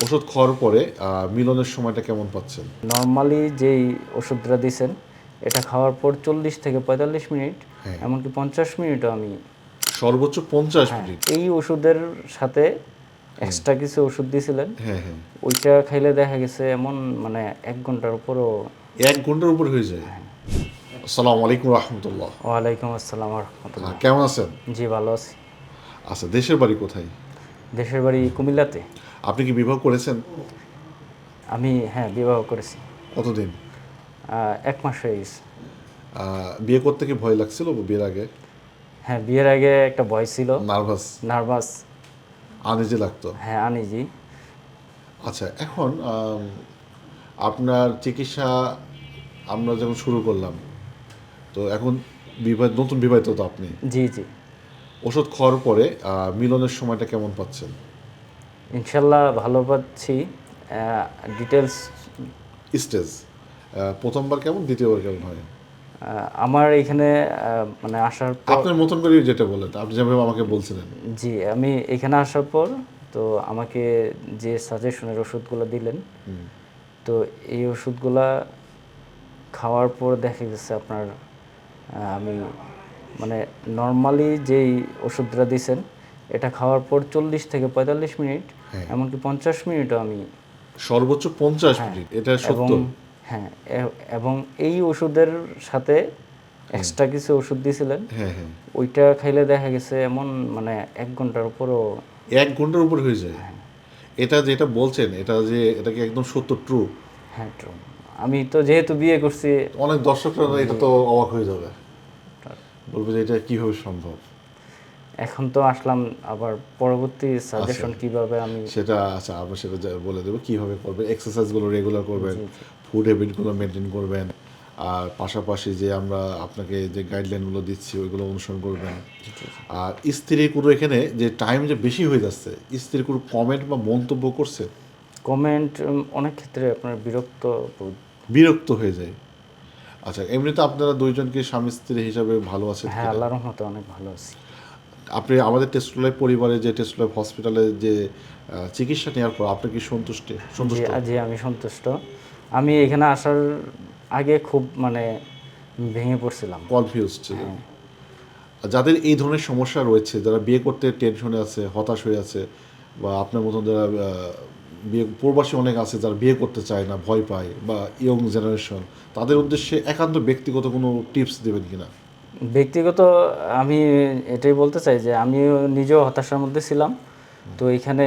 ওষুধ খাওয়ার পরে মিলনের সময়টা কেমন পাচ্ছেন? নর্মালি যেই ওষুধটা দিছেন এটা খাওয়ার পর চল্লিশ থেকে পঁয়তাল্লিশ মিনিট হ্যাঁ। এমনকি পঞ্চাশ মিনিটও আমি সর্বোচ্চ পঞ্চাশ হ্যাঁ, মিনিট। এই ওষুধের সাথে এক্সট্রা কিছু ওষুধ দিয়েছিলেন হ্যাঁ হ্যাঁ। ওইটা খাইলে দেখা গেছে এমন মানে এক ঘণ্টার উপরও এক ঘণ্টার উপর হয়ে যায়। আসসালামু আলাইকুম রহমতুল্লাহ। ওয়ালাইকুম আসসালাম রহমতুল্লাহ। কেমন আছেন? জি ভালো আছি। আচ্ছা দেশের বাড়ি কোথায়? দেশের বাড়ি কুমিল্লাতে। আপনি কি বিবাহ করেছেন? আমি হ্যাঁ বিবাহ করেছি। কতদিন? এক মাস হয়ে গেছে। বিয়ে করতে কি ভয় লাগছিল বিয়ের আগে? হ্যাঁ বিয়ের আগে একটা ভয় ছিল। নার্ভাস? নার্ভাস। আনিজি লাগতো? হ্যাঁ আনিজি। আচ্ছা এখন আপনার চিকিৎসা আমরা যখন শুরু করলাম তো এখন বিবাহ নতুন বিবাহিত তো আপনি। জি জি। ওষুধ খাওয়ার পরে মিলনের সময়টা কেমন পাচ্ছেন? ইনশাল্লাহ ভালো পাচ্ছি। Details stage. প্রথমবার কেমন দ্বিতীয়বার কেমন হয়? আমার এখানে মানে আসার পর আপনার মতন করে যেটা বলেন আপনি যেভাবে আমাকে বলছিলেন। জি আমি এখানে আসার পর তো আমাকে যে সাজেশনের ওষুধগুলো দিলেন তো এই ওষুধগুলা খাওয়ার পর দেখা গেছে আপনার আমি মানে নর্মালি যেই ওষুধটা দিছেন এটা খাওয়ার পর চল্লিশ থেকে পঁয়তাল্লিশ মিনিট হ্যাঁ। এমনকি পঞ্চাশ মিনিটও আমি সর্বোচ্চ পঞ্চাশ মিনিট এটা এবং সত্য হ্যাঁ এবং এই ওষুধের সাথে এক্সট্রা কিছু ওষুধ দিয়েছিলেন হ্যাঁ হ্যাঁ। ওইটা খাইলে দেখা গেছে এমন মানে এক ঘণ্টার উপরও এক ঘণ্টার উপর হয়ে যায়। এটা যেটা বলছেন এটা যে এটা কি একদম সত্য ট্রু হ্যাঁ ট্রু আমি তো যেহেতু বিয়ে করছি অনেক দর্শকরা এটা তো অবাক হয়ে যাবে। বলবে যে এটা কীভাবে সম্ভব? এখন তো আসলাম আবার পরবর্তী সাজেশন কীভাবে আমি সেটা আচ্ছা আমরা সেটা বলে দেবো কীভাবে করবেন এক্সারসাইজগুলো রেগুলার করবেন ফুড হ্যাবিটগুলো মেনটেন করবেন আর পাশাপাশি যে আমরা আপনাকে যে গাইডলাইনগুলো দিচ্ছি ওইগুলো অনুসরণ করবেন। আর স্ত্রীর কোনো এখানে যে টাইম যে বেশি হয়ে যাচ্ছে স্ত্রীর কোনো কমেন্ট বা মন্তব্য করছে কমেন্ট অনেক ক্ষেত্রে আপনার বিরক্ত বিরক্ত হয়ে যায়। আচ্ছা এমনিতে আপনারা দুইজনকে স্বামী স্ত্রী হিসাবে ভালো আছেন হ্যাঁ আল্লাহর রহমতে অনেক ভালো আছি। আপনি আমাদের টেস্ট লাইফ পরিবারে যে টেস্ট লাইফ হসপিটালে যে চিকিৎসা নেওয়ার পর আপনি কি সন্তুষ্টি সন্তুষ্ট? জি আমি সন্তুষ্ট। আমি এখানে আসার আগে খুব মানে ভেঙে পড়ছিলাম। কনফিউজ ছিলেন। যাদের এই ধরনের সমস্যা রয়েছে যারা বিয়ে করতে টেনশনে আছে হতাশ হয়ে আছে বা আপনার মতন যারা বিয়ে প্রবাসী অনেক আছে যারা বিয়ে করতে চায় না ভয় পায় বা ইয়ং জেনারেশন তাদের উদ্দেশ্যে একান্ত ব্যক্তিগত কোনো টিপস দেবেন কিনা? ব্যক্তিগত আমি এটাই বলতে চাই যে আমিও নিজেও হতাশার মধ্যে ছিলাম। তো এখানে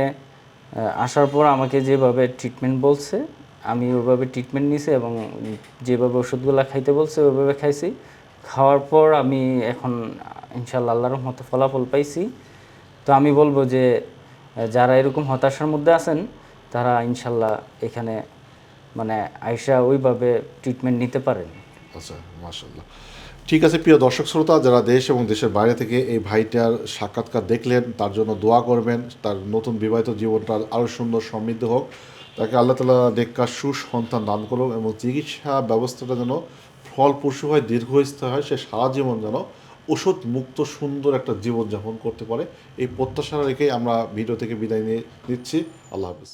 আসার পর আমাকে যেভাবে ট্রিটমেন্ট বলছে আমি ওইভাবে ট্রিটমেন্ট নিছি এবং যেভাবে ওষুধগুলো খাইতে বলছে ওইভাবে খাইছি। খাওয়ার পর আমি এখন ইনশাল্লাহ আল্লাহর মতো ফলাফল পাইছি। তো আমি বলব যে যারা এরকম হতাশার মধ্যে আছেন তারা ইনশাল্লাহ এখানে মানে আইসা ওইভাবে ট্রিটমেন্ট নিতে পারেন। আচ্ছা মাশাল্লাহ ঠিক আছে, প্রিয় দর্শক শ্রোতা, যারা দেশ এবং দেশের বাইরে থেকে এই ভাইটার সাক্ষাৎকার দেখলেন, তার জন্য দোয়া করবেন, তার নতুন বিবাহিত জীবনটা আরও সুন্দর সমৃদ্ধ হোক। তাকে আল্লাহ তালা নেককার, সুসন্তান দান করুক এবং চিকিৎসা ব্যবস্থাটা যেন ফলপ্রসূ হয়, দীর্ঘস্থায়ী হয়, সে সারা জীবন যেন ওষুধ মুক্ত সুন্দর একটা জীবনযাপন করতে পারে। এই প্রত্যাশা রেখেই আমরা ভিডিও থেকে বিদায় নিয়ে নিচ্ছি। আল্লাহ হাফিজ।